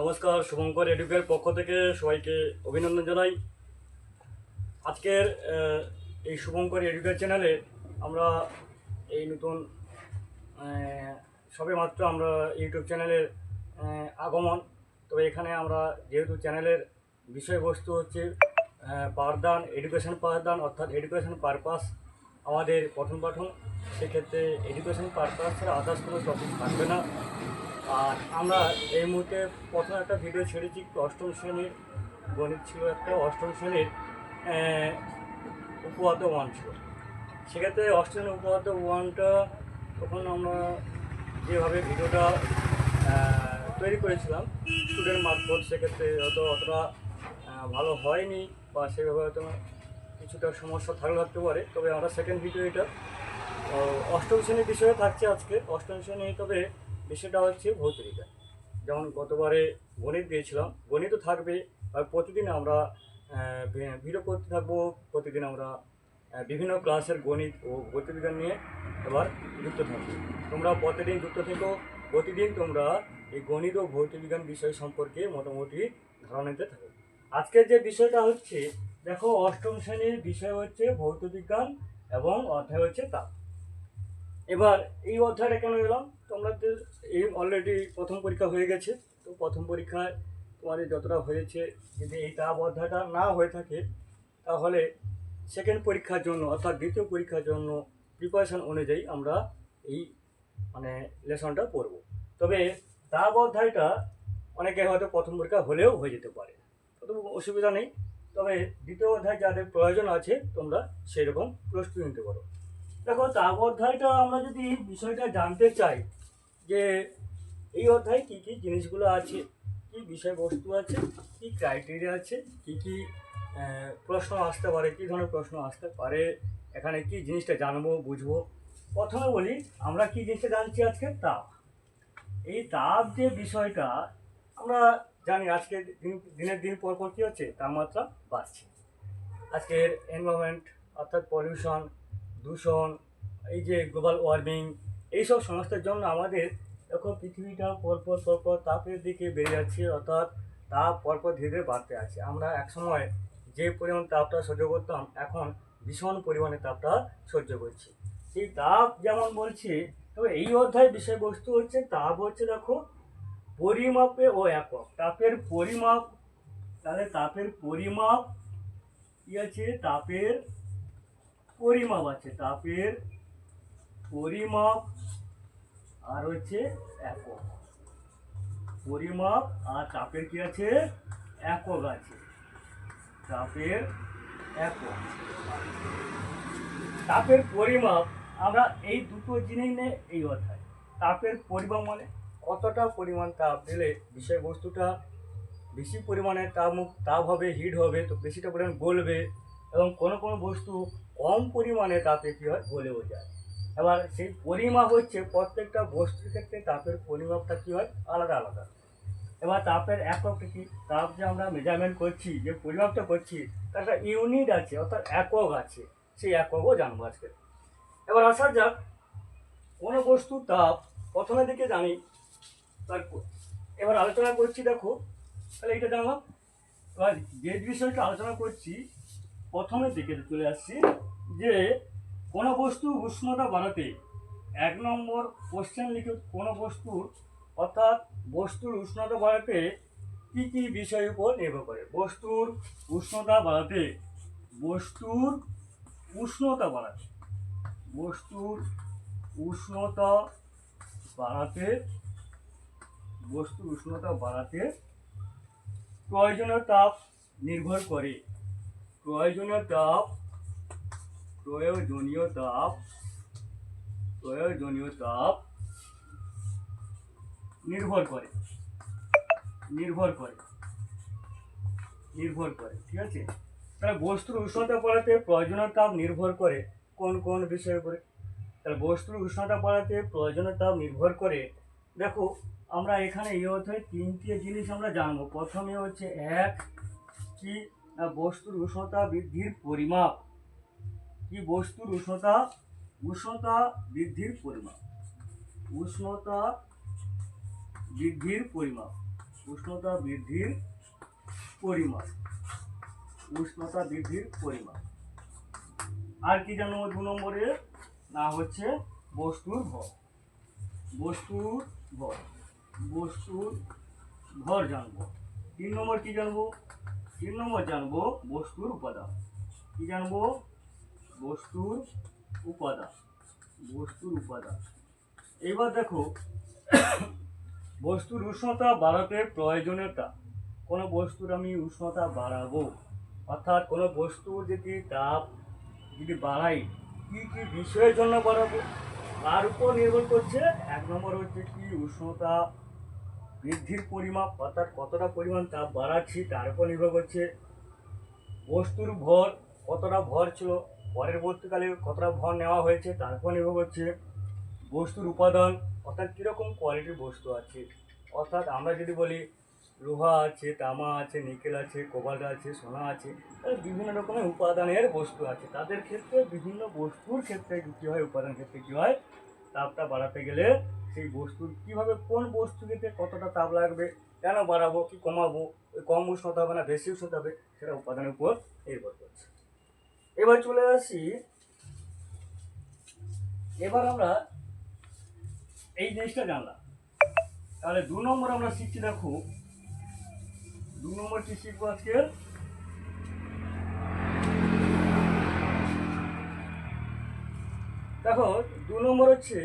নমস্কার শুভঙ্কর এডুকের পক্ষ থেকে সবাইকে অভিনন্দন জানাই। আজকের এই শুভঙ্কর এডুকের চ্যানেলে আমরা এই নতুন সবে মাত্র আমরা ইউটিউব চ্যানেলের আগমন। তবে এখানে আমরা যেহেতু চ্যানেলের বিষয়বস্তু হচ্ছে আহ, পাঠদান এডুকেশন পাঠদান অর্থাৎ এডুকেশন পারপাস আমাদের পঠন পাঠন সেক্ষেত্রে এডুকেশন পারপাস ছাড়া আদার্স কোনো টপিক থাকবে না। আর আমরা এই মুহূর্তে প্রথম একটা ভিডিও ছেড়েছি অষ্টম শ্রেণির গণিত ছিল, একটা অষ্টম শ্রেণির উপপাদ্য ওয়ান ছিল। সেক্ষেত্রে অষ্টম উপপাদ্য ওয়ানটা তখন আমরা যেভাবে ভিডিওটা তৈরি করেছিলাম স্টুডেন্ট মারফত সেক্ষেত্রে হয়তো অতটা ভালো হয়নি বা সেভাবে হয়তো কিছুটা সমস্যা থাকলে থাকতে পারে, তবে আমরা সেকেন্ড ভিডিও এটা অষ্টম শ্রেণির বিষয়ে থাকছে আজকে। অষ্টম শ্রেণি তবে বিষয়টা হচ্ছে ভৌতবিজ্ঞান যেমন গতবারে গণিত দিয়েছিলাম গণিতও থাকবে, আর প্রতিদিন আমরা ভিডিও করতে থাকব, প্রতিদিন আমরা বিভিন্ন ক্লাসের গণিত ও ভৌতবিজ্ঞান নিয়ে এবার যুক্ত থাকব। তোমরা প্রতিদিন যুক্ত থেকো, প্রতিদিন তোমরা এই গণিত ও ভৌতবিজ্ঞান বিষয় সম্পর্কে মোটামুটি ধারণা নিতে থাকো। আজকের যে বিষয়টা হচ্ছে, দেখো অষ্টম শ্রেণির বিষয় হচ্ছে ভৌতবিজ্ঞান এবং অধ্যায় হচ্ছে তাপ। এবার এই অধ্যায়টা কেন এলাম? তোমরা তো এই অলরেডি প্রথম পরীক্ষা হয়ে গেছে। তো প্রথম পরীক্ষায় তোমাদের যতটা হয়েছে, যদি এই তাপ অধ্যায়টা না হয়ে থাকে, তাহলে সেকেন্ড পরীক্ষার জন্য অর্থাৎ দ্বিতীয় পরীক্ষার জন্য প্রিপারেশন অনুযায়ী আমরা এই মানে লেসনটা পড়ব। তবে তাপ অধ্যায়টা অনেকে হয়তো প্রথম পরীক্ষা হলেও হয়ে যেতে পারে। তো অসুবিধা নেই। তবে দ্বিতীয় অধ্যায় যাদের প্রয়োজন আছে, তোমরা সেই রকম প্রস্তুতি নিতে পারো। দেখো তাপ অধ্যায়টা আমরা যদি বিষয়টা জানতে চাই যে এই অধ্যায়ে কী কী জিনিসগুলো আছে, কী বিষয়বস্তু আছে, কী ক্রাইটেরিয়া আছে, কী কী প্রশ্ন আসতে পারে, কী ধরনের প্রশ্ন আসতে পারে, এখানে কী জিনিসটা জানব, বুঝব। প্রথমে বলি, আমরা কী জিনিসটা জানছি আজকে? তাপ। এই তাপ যে বিষয়টা, আমরা জানি আজকে দিন, দিনের দিন পর পর কী হচ্ছে? তাপমাত্রা বাড়ছে। আজকের এনভায়রনমেন্ট অর্থাৎ পলিউশন দূষণ, এই যে গ্লোবাল ওয়ার্মিং এইসব সমস্যার জন্য আমাদের এখন পৃথিবীটা পরপর পরপর তাপের দিকে বেড়ে যাচ্ছে, অর্থাৎ তাপ পরপর ধীরে ধীরে বাড়তে আছে। আমরা একসময় যে পরিমাণ তাপটা সহ্য করতাম, এখন ভীষণ পরিমাণে তাপটা সহ্য করছি। সেই তাপ যেমন বলছি, তবে এই অধ্যায় বিষয়বস্তু হচ্ছে তাপ হচ্ছে দেখো পরিমাপে ও একক। তাপের পরিমাপ, তাহলে তাপের পরিমাপ কি আছে? তাপের পরিমাপ আছে। তাপের পরিমাপ আর হচ্ছে একক। পরিমাপ আর তাপের কি আছে? একক আছে। তাপের একক। তাপের পরিমাপ, আমরা এই দুটো জিনিস নিয়ে এই অধ্যায়। তাপের পরিমাপ মানে কতটা পরিমাণ তাপ দিলে বিষয়বস্তুটা বেশি পরিমাণে তাপ তাপ হবে হিট হবে, তো বেশিটা পরিমাণ গলবে এবং কোনো কোনো বস্তু কম পরিমাণে তাপে কী হয়? গলেও যায়। এবার সেই পরিমাপ হচ্ছে প্রত্যেকটা বস্তুর ক্ষেত্রে তাপের পরিমাপটা কী হয়? আলাদা আলাদা। এবার তাপের এককটা কি? তাপ যে আমরা মেজারমেন্ট করছি, যে পরিমাপটা করছি, তার একটা ইউনিট আছে, অর্থাৎ একক আছে। সেই এককও জানব আজকে। এবার আসা যাক, কোনো বস্তু তাপ প্রথমে দিকে জানি, তার এবার আলোচনা করছি দেখো, তাহলে এটা জানলাম এবার যে বিষয়টা আলোচনা করছি, প্রথমের দিকে চলে আসছি, যে কোনো বস্তুর উষ্ণতা বাড়াতে এক নম্বর কোশ্চেন লিখে কোনো বস্তুর, অর্থাৎ বস্তুর উষ্ণতা বাড়াতে কী কী বিষয়ের উপর নির্ভর করে? বস্তুর উষ্ণতা বাড়াতে, বস্তুর উষ্ণতা বাড়াতে, বস্তুর উষ্ণতা বাড়াতে, বস্তুর উষ্ণতা বাড়াতে প্রয়োজনীয় তাপ নির্ভর করে। প্রয়োজনীয় তাপ প্রয়োজনীয় তাপ প্রয়োজনীয় তাপ নির্ভর করে। নির্ভর করে। নির্ভর করে, ঠিক আছে? তাহলে বস্তুর উষ্ণতা বাড়াতে প্রয়োজনীয় তাপ নির্ভর করে কোন কোন বিষয়ের উপরে। তাহলে বস্তুর উষ্ণতা বাড়াতে প্রয়োজনীয় তাপ নির্ভর করে। দেখো, আমরা এখানে এই অধ্যায়ে তিনটে জিনিস আমরা জানব। প্রথমে হচ্ছে এক, কি? বস্তুর উষ্ণতা বৃদ্ধির পরিমাপ। কি বস্তুর উষ্ণতা? উষ্ণতা বৃদ্ধির পরিমাপ। উষ্ণতা বৃদ্ধির পরিমাপ। উষ্ণতা বৃদ্ধির পরিমাণ উষ্ণতা বৃদ্ধির পরিমাণ আর কি জানব দু নম্বরে? না হচ্ছে বস্তুর ভর। বস্তুর ভর। বস্তুর ভর জানব। তিন নম্বর কি জানব? তিন নম্বর জানব বস্তুর উপাদান। কি জানব? বস্তুর উপাদান বস্তুর উপাদান এবার দেখো, বস্তুর উষ্ণতা বাড়াতে প্রয়োজনীয়তা। কোনো বস্তুর আমি উষ্ণতা বাড়াবো। অর্থাৎ কোনো বস্তুর যদি তাপ যদি বাড়াই, কী কী বিষয়ের জন্য বাড়াবো? তার উপর নির্ভর করছে, এক নম্বর হচ্ছে কি উষ্ণতা বৃদ্ধির পরিমাপ, অর্থাৎ কতটা পরিমাণ তাপ বাড়াচ্ছি, তার উপর নির্ভর করছে বস্তুর ভর, কতটা ভর ছিল পরবর্তীকালে কতটা ভর নেওয়া হয়েছে তার উপর নির্ভর করছে বস্তুর উপাদান, অর্থাৎ কীরকম কোয়ালিটির বস্তু আছে। অর্থাৎ আমরা যদি বলি লোহা আছে, তামা আছে, নিকেল আছে, কোবাল্ট আছে, সোনা আছে, তাহলে বিভিন্ন রকমের উপাদানের বস্তু আছে। তাদের ক্ষেত্রে বিভিন্ন বস্তুর ক্ষেত্রে কী হয়, উপাদান ক্ষেত্রে কী হয়, তাপটা বাড়াতে গেলে সেই বস্তুর কীভাবে, কোন বস্তুটিতে কতটা তাপ লাগবে, কেন বাড়াবো, কি কমাবো কম উষ্ণতা হবে না, বেশি উষ্ণতা হবে, সেটা উপাদানের উপর নির্ভর করছে। এবার চলে আসি। এবার আমরা এই জিনিসটা জানলাম। তাহলে দু নম্বর আমরা শিখছি দেখো। দু নম্বর কি শিখব আজকে? দেখো, দু নম্বর হচ্ছে,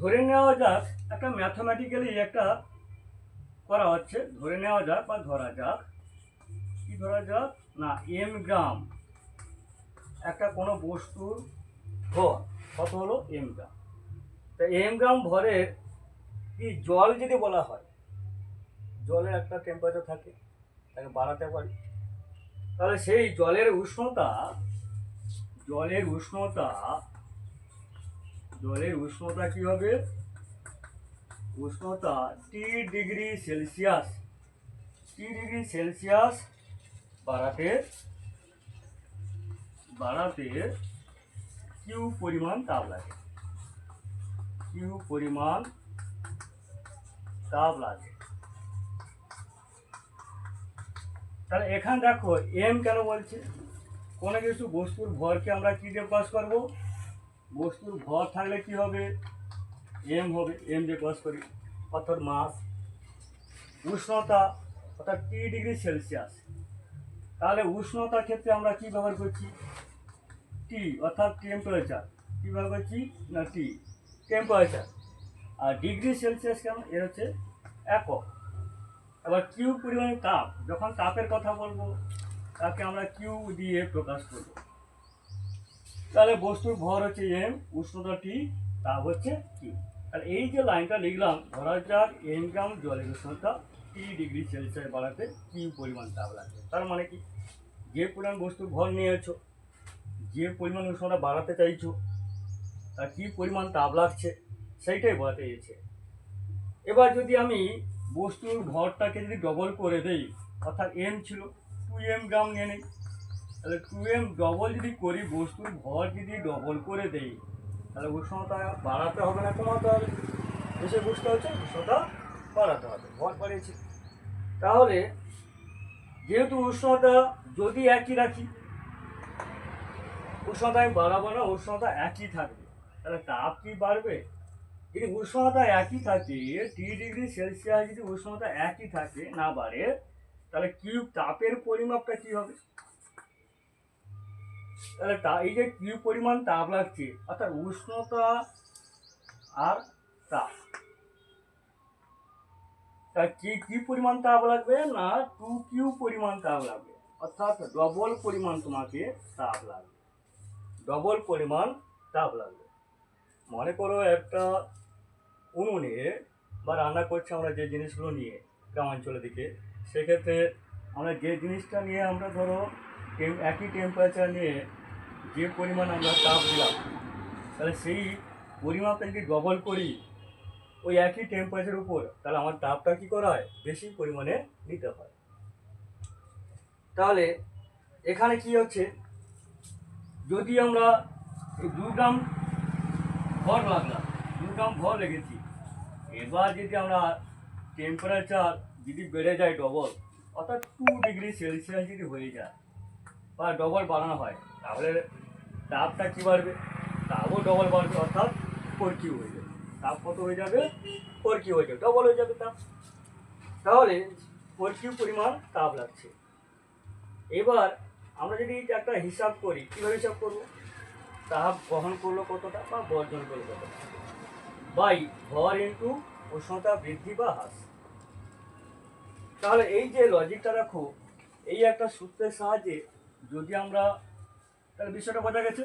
ধরে নেওয়া যাক, একটা ম্যাথমেটিক্যালি একটা করা হচ্ছে। ধরে নেওয়া যাক বা ধরা যাক। কি ধরা যাক? না এম গ্রাম একটা কোনো বস্তুর ভর, কত হলো? এম গ্রাম তা এম গ্রাম ভরের কি জল যদি বলা হয়, জলের একটা টেম্পারেচার থাকে, তাকে বাড়াতে পারি। তাহলে সেই জলের উষ্ণতা জলের উষ্ণতা জলের উষ্ণতা কি হবে? উষ্ণতা T degree Celsius. T degree Celsius বাড়াতে বাড়াতে কিউ পরিমাণ তাপ লাগে। কিউ পরিমাণ তাপ লাগে। তাহলে এখানে দেখো এম কেন বলছে? কোনো কিছু বস্তুর ভরকে আমরা কী দিয়ে প্রকাশ করব? বস্তুর ভর থাকলে কি হবে? এম হবে এম দিয়ে প্রকাশ করি। অর্থাৎ মাস। উষ্ণতা, অর্থাৎ টি ডিগ্রি সেলসিয়াস তাহলে উষ্ণতার ক্ষেত্রে আমরা কি ব্যবহার করছি? টি অর্থাৎ টেম্পারেচার কী ব্যবহার করছি? না টি টেম্পারেচার আর ডিগ্রি সেলসিয়াস কেন এর হচ্ছে একক। এবার কিউ পরিমাণে তাপ। যখন তাপের কথা বলব, তাকে আমরা কিউ দিয়ে প্রকাশ করব। তাহলে বস্তুর ভর হচ্ছে এম উষ্ণতা টি তাপ হচ্ছে কিউ আর এই যে লাইনটা লিখলাম, ধরা যাক এম গ্রাম জলের উষ্ণতা। টি ডিগ্রি সেলসিয়াস বাড়াতে কিউ পরিমাণ তাপ লাগবে? তার মানে কি? যে পরিমাণ বস্তুর ভর নিয়েছো, যে পরিমাণ উষ্ণতা বাড়াতে চাইছো, তার কী পরিমাণ তাপ লাগছে, সেইটাই বোঝাতে চেয়েছে। এবার যদি আমি বস্তুর ভরটাকে যদি ডবল করে দেই, অর্থাৎ এম ছিল টু এম গ্রাম নিয়ে নিই, তাহলে টু এম ডবল যদি করি, বস্তুর ভর যদি ডবল করে দেই, তাহলে উষ্ণতা বাড়াতে হবে না, কমাতে হবে। এসে বুঝতে হচ্ছে উষ্ণতা বাড়াতে হবে ভর বাড়িয়েছি তাহলে যেহেতু উষ্ণতা যদি একই রাখি, উষ্ণতা আমি বাড়াবো না, উষ্ণতা একই থাকবে। তাহলে তাপ কি বাড়বে? যদি উষ্ণতা একই থাকে টি ডিগ্রি সেলসিয়াস যদি উষ্ণতা একই থাকে, না বাড়ে, তাহলে কিউব তাপের পরিমাপটা কি হবে? তাহলে এই যে কিউ পরিমাণ তাপ লাগছে, অর্থাৎ উষ্ণতা আর তাপ। তা কি কি পরিমাণ তাপ লাগবে? না টু কিউ পরিমাণ তাপ লাগবে। অর্থাৎ ডবল পরিমাণ তোমাকে তাপ লাগবে। ডবল পরিমাণ তাপ লাগবে। মনে করো একটা উনুনে বা রান্না করছি আমরা যে জিনিসগুলো নিয়ে গ্রামাঞ্চলের দিকে, সেক্ষেত্রে আমরা যে জিনিসটা নিয়ে আমরা ধরো একই টেম্পারেচার নিয়ে যে পরিমাণ আমরা তাপ দিলাম, তাহলে সেই পরিমাপটা যদি ডবল করি ওই একই টেম্পারেচার উপর, তাহলে আমার তাপটা কী করা হয়? বেশি পরিমাণে নিতে হয়। তাহলে এখানে কি হচ্ছে? যদি আমরা দু গ্রাম ভর লাগলাম দু গ্রাম ভর লেগেছি এবার যদি আমরা টেম্পারেচার যদি বেড়ে যায় ডবল অর্থাৎ টু ডিগ্রি সেলসিয়াস যদি হয়ে যায়, বা ডবল বাড়ানো হয়, তাহলে তাপটা কী বাড়বে? তাপও ডবল বাড়বে, অর্থাৎ ফোর কিউ হয়ে যাবে? তাপ কত হয়ে যাবে? ফোর কিউ হয়ে যাবে? ডবল হয়ে যাবে তাপ তাহলে ফোর কিউ পরিমাণ তাপ লাগছে? এবার আমরা যদি একটা হিসাব করি, কীভাবে হিসাব করব? তাপ গ্রহণ করল কতটা বা বর্জন করল কতটা? বাই ভর ইন্টু উষ্ণতা বৃদ্ধি বা হ্রাস। তাহলে এই যে লজিকটা রাখো, এই একটা সূত্রের সাহায্যে যদি আমরা, তাহলে বিষয়টা বোঝা গেছে?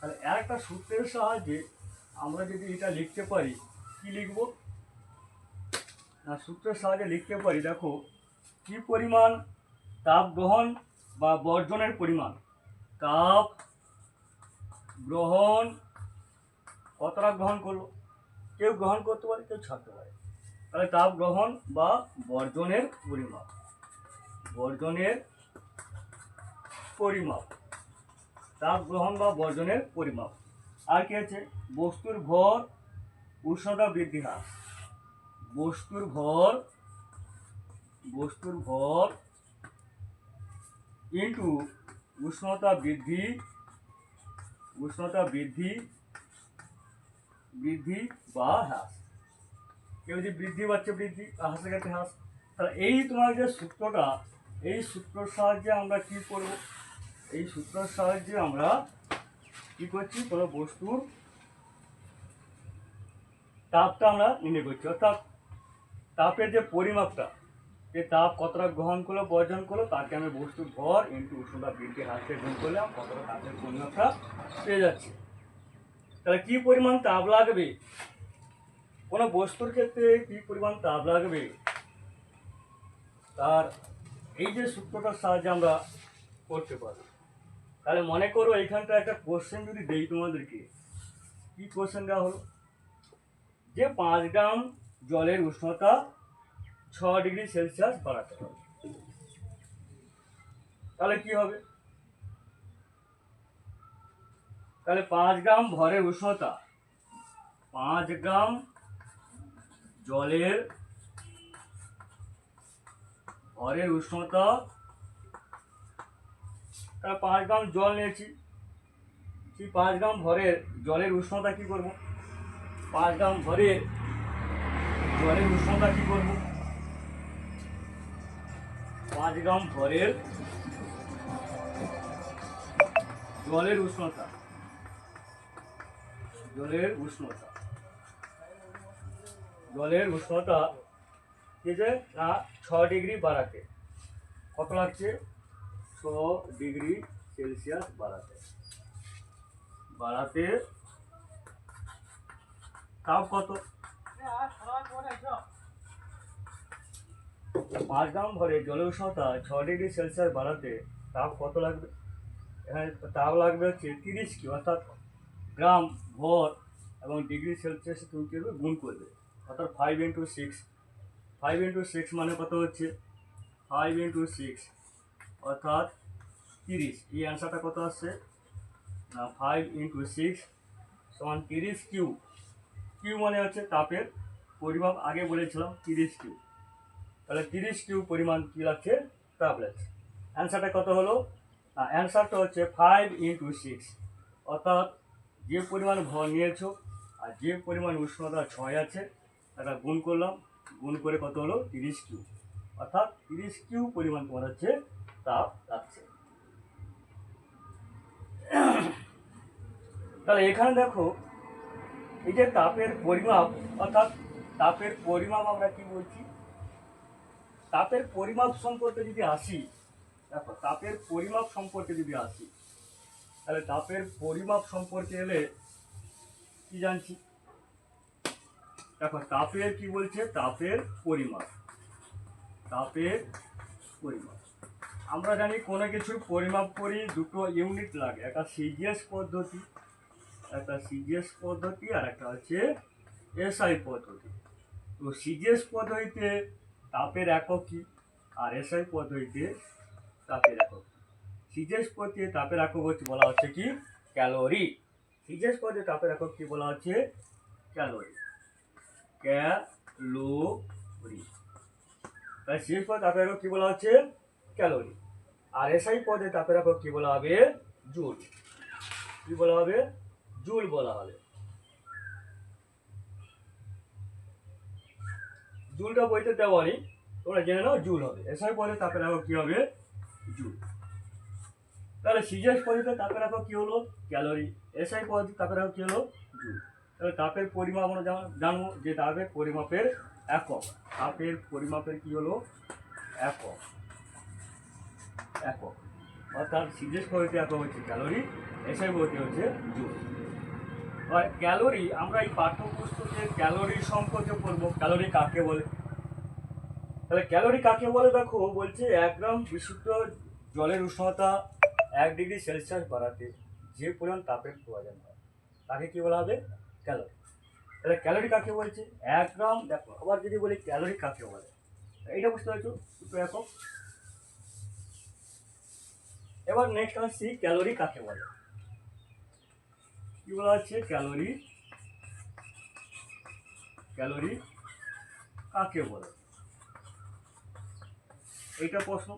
তাহলে আর একটা সূত্রের সাহায্যে আমরা যদি এটা লিখতে পারি, কি লিখব? না, সূত্রের সাহায্যে লিখতে পারি, দেখো, কি পরিমাণ তাপ গ্রহণ বা বর্জনের পরিমাণ? তাপ গ্রহণ কতটা গ্রহণ করল? কেউ গ্রহণ করতে পারে, কেউ ছাড়তে পারে। তাহলে তাপ গ্রহণ বা বর্জনের পরিমাপ বর্জনের পরিমাপ। তাপ গ্রহণ বা বর্জনের পরিমাপ। আর কি আছে? বস্তুর ভর উষ্ণতা বৃদ্ধি হ্রাস। বস্তুর ভর বস্তুর ভর ইন্টু উষ্ণতা বৃদ্ধি উষ্ণতা বৃদ্ধি বৃদ্ধি বা হ্রাস। কেউ যদি বৃদ্ধি পাচ্ছে, বৃদ্ধি, হ্রাসের ক্ষেত্রে হ্রাস, তাহলে এই তোমার যে সূত্রটা, এই সূত্রের সাহায্যে আমরা কি করব? এই সূত্রের সাহায্যে আমরা কি করছি? কোনো বস্তুর তাপটা আমরা নির্ণয় করছি। অর্থাৎ তাপের যে পরিমাপটা, যে তাপ কতটা গ্রহণ করল, বর্জন করল, তাকে আমি বস্তুর ভর ইন্টু উষ্ণতা বৃদ্ধি হ্রাসে গুণ করলে আমি কতটা তাপের পরিমাপটা পেয়ে যাচ্ছি। তাহলে কি পরিমাণ তাপ লাগবে? কোনো বস্তুর ক্ষেত্রে কি পরিমাণ তাপ লাগবে? তার এই যে সূত্রটার সাহায্যে আমরা করতে পারি তাহলে মনে করো এইখানটা একটা কোশ্চেন যদি দেই তোমাদেরকে। কি কোশ্চেন দেওয়া হলো? যে পাঁচ গ্রাম জলের উষ্ণতা ছ ডিগ্রি সেলসিয়াস বাড়াতে হবে। তাহলে কি হবে? তাহলে পাঁচ গ্রাম ভরের উষ্ণতা, পাঁচ গ্রাম জলের ভরের উষ্ণতা তাহলে পাঁচ গ্রাম জল নিয়েছি। সেই পাঁচ গ্রাম ভরের জলের উষ্ণতা কি করব? পাঁচ গ্রাম ভরের জলের উষ্ণতা কি করব? পাঁচ গ্রাম ভরের জলের উষ্ণতা। জলের উষ্ণতা। জলের উষ্ণতা কি যে? না, ছ ডিগ্রি বাড়াতে। কত লাগছে? ছ ডিগ্রি সেলসিয়াস বাড়াতে। বাড়াতে তাপ কত? পাঁচ গ্রাম ভরে জলের উষ্ণতা ছ ডিগ্রি সেলসিয়াস বাড়াতে তাপ কত লাগবে? এখানে তাপ লাগবে হচ্ছে তিরিশ কি অর্থাৎ গ্রাম ভর এবং ডিগ্রি সেলসিয়াসে তুমি কী করবে? গুণ করবে। অর্থাৎ five into six five into six মানে কত হচ্ছে? ফাইভ ইন্টু সিক্স অর্থাৎ তিরিশ। এই অ্যান্সারটা কত আসছে? ফাইভ ইন্টু সিক্স সমান তিরিশ কিউ। কিউ মানে হচ্ছে তাপের পরিমাপ, আগে বলেছিলাম তিরিশ কিউ। তাহলে তিরিশ কিউ পরিমাণ কী লাগছে? তাপ লাগছে অ্যান্সারটা কত হলো? অ্যান্সারটা হচ্ছে ফাইভ ইন্টু সিক্স অর্থাৎ যে পরিমাণ ভর নিয়েছো আর যে পরিমাণ উষ্ণতা ছয় আছে সেটা গুণ করলাম। গুণ করে কত হলো? তিরিশ কিউ। অর্থাৎ তিরিশ কিউ পরিমাণ তোমার হচ্ছে তাপ লাগছে তাহলে এখানে দেখো, এই যে তাপের পরিমাপ, অর্থাৎ তাপের পরিমাপ আমরা কি বলছি? তাপের পরিমাপ সম্পর্কে যদি আসি, দেখো, তাপের পরিমাপ সম্পর্কে যদি আসি, তাহলে তাপের পরিমাপ সম্পর্কে এলে কি জানছি? দেখো, তাপের কি বলছে? তাপের পরিমাপ। তাপের পরিমাপ। আমরা জানি কোনো কিছুর পরিমাপ করি, দুটো ইউনিট লাগে। একটা সিজিএস পদ্ধতি, একটা সিজিএস পদ্ধতি, আর একটা হচ্ছে এসআই পদ্ধতি। তো সিজিএস পদ্ধতিতে তাপের একক কি? আর এসআই পদ্ধতিতে তাপের একক সিজিএস পদ্ধতিতে তাপের একক হচ্ছে বলা হচ্ছে কি? ক্যালোরি। সিজিএস পদ্ধতিতে তাপের একক কি বলা হচ্ছে? ক্যালোরি। ক্যালোরি। ক্যালোরি তাহলে শেষ পদ তাপের একক কি বলা হচ্ছে? ক্যালোরি। আর এসআই পদে তাপের একক কি বলা হবে? জুল। কি বলা হবে? জুল বলা হবে। জুলটা বইতে দেওয়া নেই, তোমরা জেনে নাও, জুল হবে। এসআই পদে তাপের একক কি হবে? জুল। তাহলে সিজিএস পদ্ধতিতে তাপের একক কি হলো? ক্যালোরি। এসআই পদ্ধতি তাপের একক কি হলো? জুল। তাহলে তাপের পরিমাপ আমরা জান- জানব যে তাপের পরিমাপের একক। তাপের পরিমাপের কি হলো? একক। একক অর্থাৎ সিজিএস পদ্ধতি একক হচ্ছে ক্যালোরি এসআই পদ্ধতি হচ্ছে জুল এবার ক্যালোরি আমরা এই পাঠ্যপুস্তকে ক্যালোরি সম্পর্কে পড়ব। ক্যালোরি কাকে বলে? তাহলে ক্যালোরি কাকে বলে দেখো? বলছে এক গ্রাম বিশুদ্ধ জলের উষ্ণতা এক ডিগ্রি সেলসিয়াস বাড়াতে যে পরিমাণ তাপের প্রয়োজন হয়, তাকে কি বলা হবে? ক্যালোরি তাহলে ক্যালোরি কাকে বলছে? এক গ্রাম, দেখো, আবার যদি বলি ক্যালোরি কাকে বলে? এইটা বুঝতে পারছ? দুটো একক এবার নেক্সট আসছি ক্যালোরি কাকে বলে? কি বলা হচ্ছে? ক্যালোরি ক্যালোরি কাকে বলে? এইটা প্রশ্ন।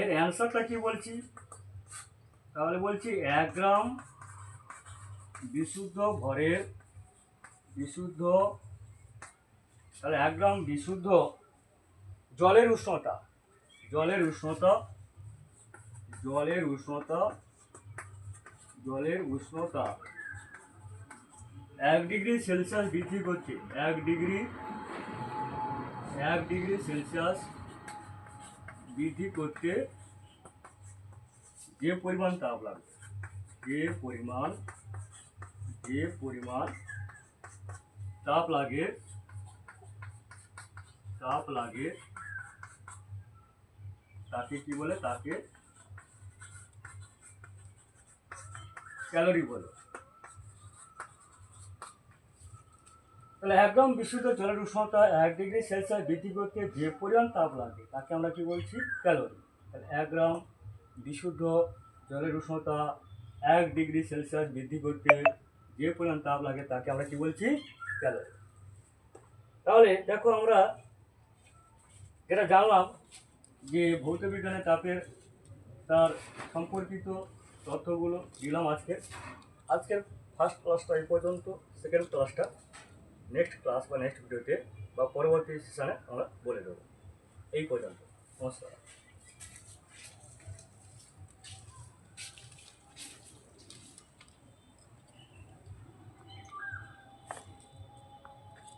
এর অ্যান্সারটা কি বলছি? তাহলে বলছি এক গ্রাম বিশুদ্ধ ভরের বিশুদ্ধ, তাহলে এক গ্রাম বিশুদ্ধ জলের উষ্ণতা জলের উষ্ণতা জলের উষ্ণতা জলের উষ্ণতা। এক ডিগ্রি সেলসিয়াস বৃদ্ধি করছে। এক ডিগ্রি এক ডিগ্রি সেলসিয়াস বৃদ্ধি করতে যে পরিমাণ তাপ লাগবে, যে পরিমাণ যে পরিমাণ তাপ লাগে তাপ লাগে, তাকে কি বলে? তাকে ক্যালোরি বলে। তাহলে একদম বিশুদ্ধ জলের উষ্ণতা এক ডিগ্রি সেলসিয়াস বৃদ্ধি করতে যে পরিমাণ তাপ লাগে, তাকে আমরা কি বলছি? ক্যালোরি। তাহলে এক গ্রাম বিশুদ্ধ জলের উষ্ণতা এক ডিগ্রি সেলসিয়াস বৃদ্ধি করতে যে পরিমাণ তাপ লাগে, তাকে আমরা কি বলছি? ক্যালোরি। তাহলে দেখো আমরা যেটা জানলাম যে ভৌত বিজ্ঞানের তাপের তার সম্পর্কিত তথ্যগুলো দিলাম আজকে। আজকের ফার্স্ট ক্লাসটা এই পর্যন্ত সেকেন্ড ক্লাসটা নেক্সট ক্লাস বা নেক্সট ভিডিওতে বা পরবর্তী সেশনে আমরা বলে দেবো। এই পর্যন্ত। নমস্কার।